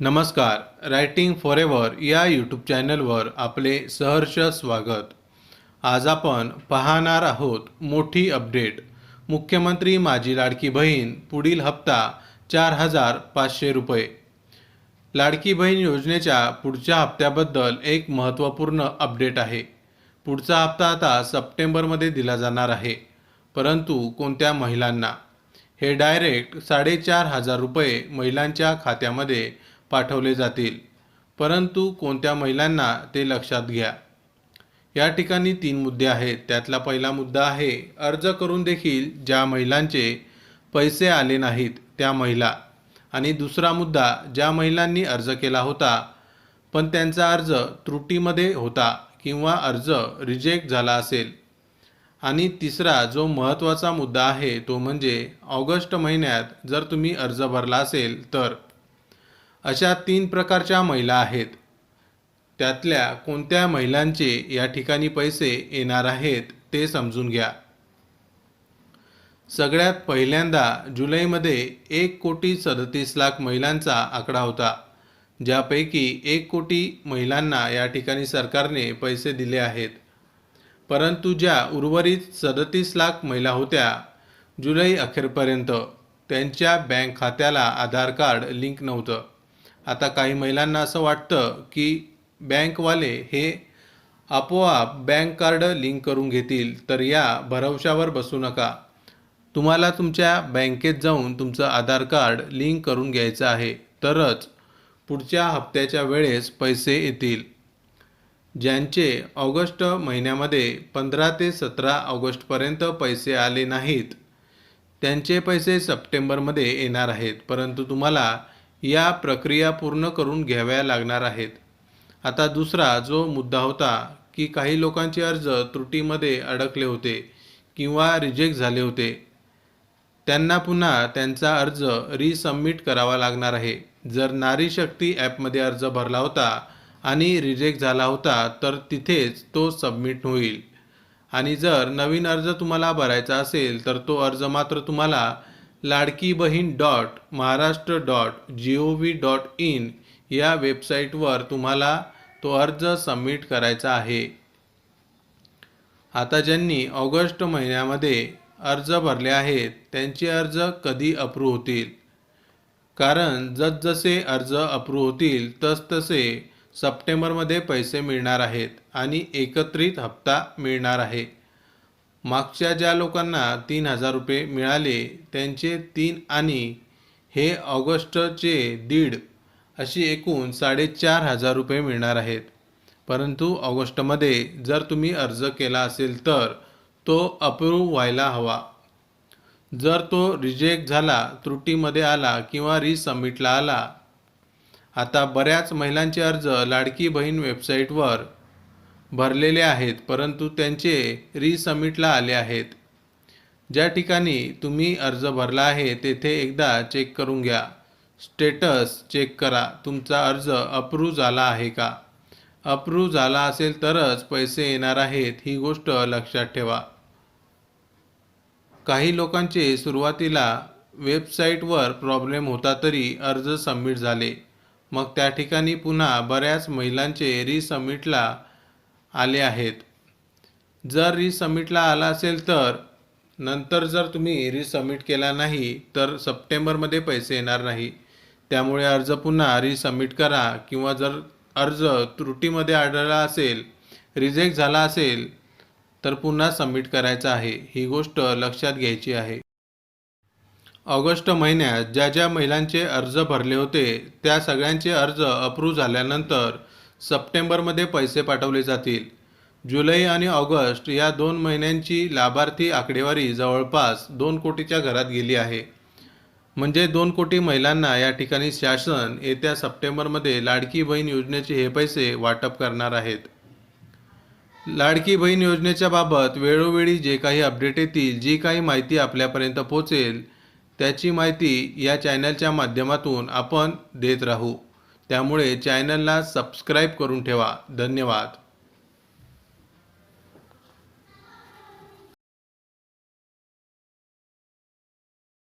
नमस्कार. Writing forever या YouTube चॅनलवर आपले सहर्ष स्वागत. आज आपण पाहणार आहोत मोठी अपडेट मुख्यमंत्री माझी लाडकी बहीण पुढील हप्ता चार हजार पाचशे रुपये. लाडकी बहीण योजनेच्या पुढच्या हप्त्याबद्दल एक महत्त्वपूर्ण अपडेट आहे. पुढचा हप्ता आता सप्टेंबरमध्ये दिला जाणार आहे परंतु कोणत्या महिलांना? हे डायरेक्ट साडेचार हजार रुपये महिलांच्या खात्यामध्ये पाठवले जातील. परंतु कोणत्या महिलांना ते लक्षात घ्या. या ठिकाणी तीन मुद्दे आहेत. त्यातला पहिला मुद्दा आहे अर्ज करून देखील ज्या महिलांचे पैसे आले नाहीत त्या महिला. आणि दुसरा मुद्दा ज्या महिलांनी अर्ज केला होता पण त्यांचा अर्ज त्रुटीमध्ये होता किंवा अर्ज रिजेक्ट झाला असेल. आणि तिसरा जो महत्त्वाचा मुद्दा आहे तो म्हणजे ऑगस्ट महिन्यात जर तुम्ही अर्ज भरला असेल तर अशा तीन प्रकारच्या महिला आहेत. त्यातल्या कोणत्या महिलांचे या ठिकाणी पैसे येणार आहेत ते समजून घ्या. सगळ्यात पहिल्यांदा जुलैमध्ये एक कोटी सदतीस लाख महिलांचा आकडा होता ज्यापैकी एक कोटी महिलांना या ठिकाणी सरकारने पैसे दिले आहेत. परंतु ज्या उर्वरित सदतीस लाख महिला होत्या जुलै अखेरपर्यंत त्यांच्या बँक खात्याला आधार कार्ड लिंक नव्हतं. आता काही महिलांना असं वाटतं की बँकवाले हे आपोआप बँक कार्ड लिंक करून घेतील तर या भरवशावर बसू नका. तुम्हाला तुमच्या बँकेत जाऊन तुमचं आधार कार्ड लिंक करून घ्यायचं आहे तरच पुढच्या हप्त्याच्या वेळेस पैसे येतील. ज्यांचे ऑगस्ट महिन्यामध्ये पंधरा ते सतरा ऑगस्टपर्यंत पैसे आले नाहीत त्यांचे पैसे सप्टेंबरमध्ये येणार आहेत परंतु तुम्हाला या प्रक्रिया पूर्ण करून घ्याव्या लागणार आहेत. आता दुसरा जो मुद्दा होता की काही लोकांचे अर्ज त्रुटीमध्ये अडकले होते किंवा रिजेक्ट झाले होते. त्यांना पुन्हा त्यांचा अर्ज रिसबमिट करावा लागणार आहे. जर नारी शक्ती ॲपमध्ये अर्ज भरला होता आणि रिजेक्ट झाला होता तर तिथेच तो सबमिट होईल. आणि जर नवीन अर्ज तुम्हाला भरायचा असेल तर तो अर्ज मात्र तुम्हाला Ladki Bahin dot Maharashtra dot G O V dot in या वेबसाईटवर तुम्हाला तो अर्ज सबमिट करायचा आहे. आता ज्यांनी ऑगस्ट महिन्यामध्ये अर्ज भरले आहेत त्यांचे अर्ज कधी अप्रूव्ह होतील? कारण जसजसे अर्ज अप्रूव्ह होतील तसतसे सप्टेंबरमध्ये पैसे मिळणार आहेत आणि एकत्रित हप्ता मिळणार आहे. मागच्या ज्या लोकांना तीन हजार रुपये मिळाले त्यांचे तीन आणि हे ऑगस्टचे दीड अशी एकूण साडेचार हजार रुपये मिळणार आहेत. परंतु ऑगस्टमध्ये जर तुम्ही अर्ज केला असेल तर तो अप्रूव्ह व्हायला हवा. जर तो रिजेक्ट झाला त्रुटीमध्ये आला किंवा रिसबमिटला आला आता बऱ्याच महिलांचे अर्ज लाडकी बहीण वेबसाईटवर भरलेले आहेत परंतु त्यांचे रिसबमिटला आले आहेत. ज्या ठिकाणी तुम्ही अर्ज भरला आहे तेथे एकदा चेक करून घ्या. स्टेटस चेक करा. तुमचा अर्ज अप्रूव्ह झाला आहे का? अप्रूव्ह झाला असेल तरच पैसे येणार आहेत ही गोष्ट लक्षात ठेवा. काही लोकांचे सुरुवातीला वेबसाईटवर प्रॉब्लेम होता तरी अर्ज सबमिट झाले. मग त्या ठिकाणी पुन्हा बऱ्याच महिलांचे रिसबमिटला आले आहेत. जर रिसमिटला आला असेल तर नंतर जर तुम्ही रिसमिट केला नाही तर सप्टेंबरमध्ये पैसे येणार नाही. त्यामुळे अर्ज पुन्हा रिसमिट करा किंवा जर अर्ज त्रुटीमध्ये आढळला असेल रिजेक्ट झाला असेल तर पुन्हा सबमिट करायचा आहे. ही गोष्ट लक्षात घ्यायची आहे. ऑगस्ट महिन्यात ज्या ज्या महिलांचे अर्ज भरले होते त्या सगळ्यांचे अर्ज अप्रूव्ह झाल्यानंतर सप्टेंबरमध्ये पैसे पाठवले जातील. जुलै आणि ऑगस्ट या दोन महिन्यांची लाभार्थी आकडेवारी जवळपास दोन कोटीच्या घरात गेली आहे. म्हणजे दोन कोटी महिलांना या ठिकाणी शासन येत्या सप्टेंबरमध्ये लाडकी बहीण योजनेचे हे पैसे वाटप करणार आहेत. लाडकी बहीण योजनेच्या बाबत वेळोवेळी जे काही अपडेट येतील जी काही माहिती आपल्यापर्यंत पोहोचेल त्याची माहिती या चॅनलच्या माध्यमातून आपण देत राहू. त्यामुळे चॅनलला सबस्क्राईब करून ठेवा. धन्यवाद.